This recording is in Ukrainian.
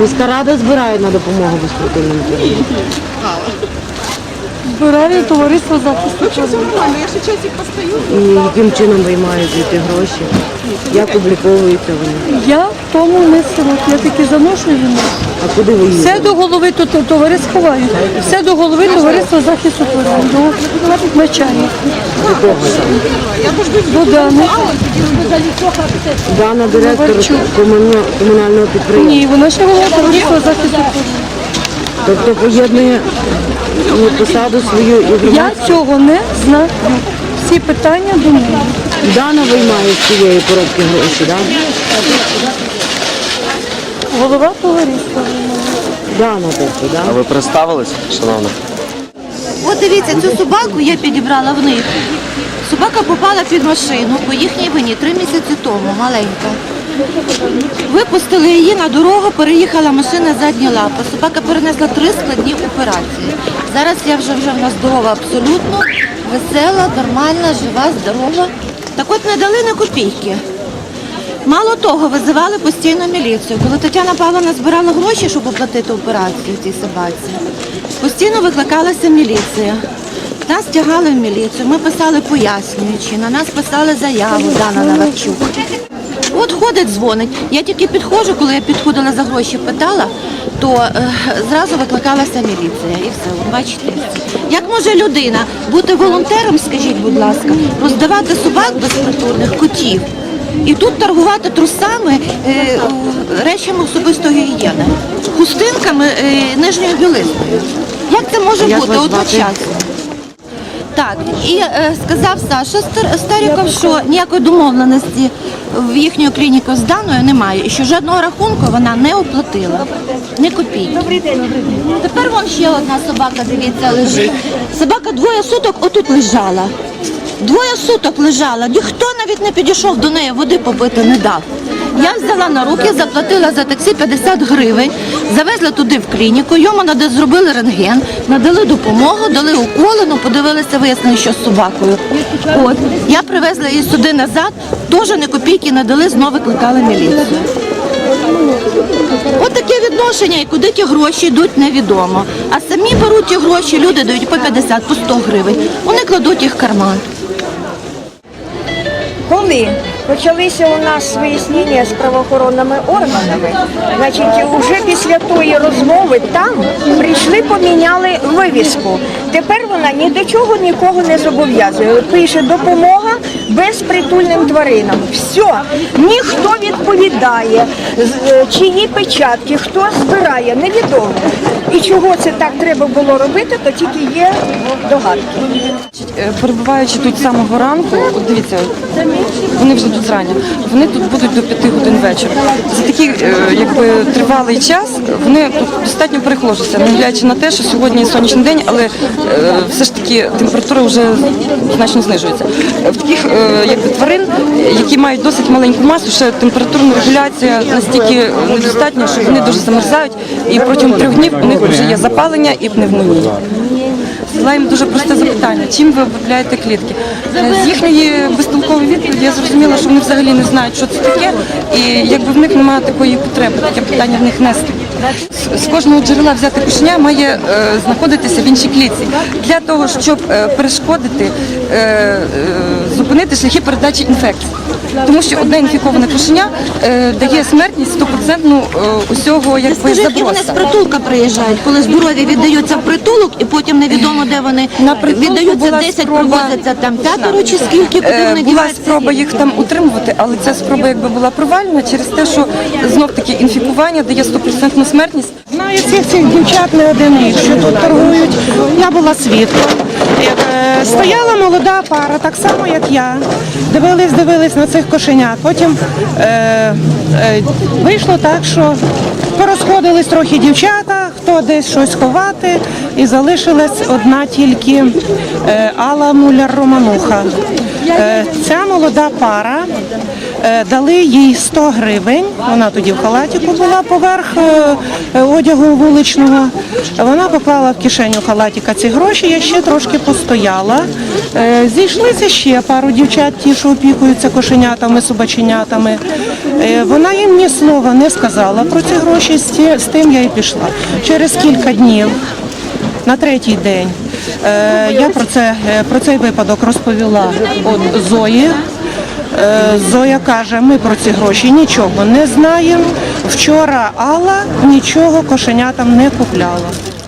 Міська рада збирає на допомогу безпритульним. Збирає товариство захисту тварин. І яким чином виймають ці гроші? Як обліковуєте вони? Я в тому не силок, я таки заношу війну. А куди ви Все до голови то товариство ховають. Все до голови товариства захисту тварин. До начальника. До кого там? До Дани. Дана директор комунального підприємства. Ні, вона ще голова товариства захисту тварин. Тобто поєднує посаду свою і Я цього не знаю. Всі питання до мене. Дана виймає з цієї коробки гроші, так? Голова товариства. Дана тобто, А ви представились, шановна? От дивіться, цю собаку я підібрала в них. Собака попала під машину по їхній вині три місяці тому, маленька. Випустили її на дорогу, переїхала машина задні лапи. Собака перенесла три складні операції. Зараз я вже вже в нас здорова абсолютно, весела, нормальна, жива, здорова. Так от не дали на копійки. Мало того, визивали постійно міліцію. Коли Тетяна Павловна збирала гроші, щоб оплатити операцію цій собаці, постійно викликалася міліція. Нас тягали в міліцію, ми писали пояснюючи, на нас писали заяву Дана Наварчук. От ходить, дзвонить. Я тільки підходжу, коли я підходила за гроші, питала, то е, зразу викликалася міліція і все. Бачите, як може людина бути волонтером, скажіть, будь ласка, роздавати собак безпритульних котів і тут торгувати трусами, е, речами особистої гігієни, хустинками, е, нижньою білизною. Як це може Як бути одночасно? Так, і е, сказав Саша Стар- Старіков, що ніякої домовленості в їхньої клініки з даною немає, і що жодного рахунку вона не оплатила. Ні копійки. Тепер вон ще одна собака, дивіться, лежить. Собака двоє суток отут лежала. Двоє суток лежала. Ніхто навіть не підійшов до неї, води попити не дав. Я взяла на руки, заплатила за таксі 50 гривень, завезла туди в клініку, йому зробили рентген, надали допомогу, дали уколи, ну подивилися, вияснили, що з собакою. От я привезла її сюди назад, теж не копійки надали, знову викликали міліцію. От таке відношення, і куди ті гроші йдуть, невідомо. А самі беруть ті гроші, люди дають по 50, по 100 гривень. Вони кладуть їх в карман. Коли почалися у нас вияснення з правоохоронними органами, значить, вже після тої розмови там прийшли, поміняли вивіску. Тепер вона ні до чого нікого не зобов'язує. Пише допомога безпритульним тваринам. Все, ніхто відповідає, е, чиї печатки, хто збирає, невідомо. І чого це так треба було робити, то тільки є догадки. Е, Перебуваючи тут з самого ранку, от дивіться, вони вже тут зрання, вони тут будуть до 5 годин вечора. За такий е, якби тривалий час вони тут достатньо перехоложаться, не на те, що сьогодні сонячний день, але все ж таки температура вже значно знижується. Е, В таких е, якби тварин, які мають досить маленьку масу, ще температурна регуляція настільки недостатня, що вони дуже замерзають, і протягом трьох днів у них вже є запалення і пневмонія. Задала дуже просте запитання, чим ви обробляєте клітки? Е, З їхньої безтолкової відповіді я зрозуміла, що вони взагалі не знають, що це таке, і якби в них немає такої потреби, таке питання в них нести. З- кожного джерела взяти кошеня має е, знаходитися в іншій клітці для того, щоб е, перешкодити, е, зупинити шляхи передачі інфекцій. Тому що одне інфіковане кошеня е, дає смертність стопроцентну е, усього якби Скажіть, і вони з заброса. притулка приїжджають, коли здорові віддаються в притулок, і потім невідомо, де вони На притулку віддаються була 10, спроба- привозяться там п'ятеро чи скільки, куди Е, вони Була діваються. спроба їх там утримувати, але ця спроба якби була провальна через те, що знов таки інфікування дає стопроцентну смертність. Знаю цих дівчат не один рік, що тут торгують. Я була свідком. Е, Стояла молода пара, так само як я. Дивились, дивились на цих кошенят. Потім е, е, вийшло так, що порозходились трохи дівчата, хто десь щось ховати, і залишилась одна тільки е, Алла Муляр Романуха. Е, ця молода пара Е, Дали їй 100 гривень. Вона тоді в халатіку була поверх одягу вуличного. Вона поклала в кишеню халатіка ці гроші. Я ще трошки постояла. Зійшлися ще пару дівчат, ті, що опікуються кошенятами, собаченятами. Вона їм ні слова не сказала про ці гроші. З тим я і пішла. Через кілька днів на третій день е, я про це е, про цей випадок розповіла от Зої. Е, Зоя каже, ми про ці гроші нічого не знаємо. Вчора Алла нічого кошенятам не купляла.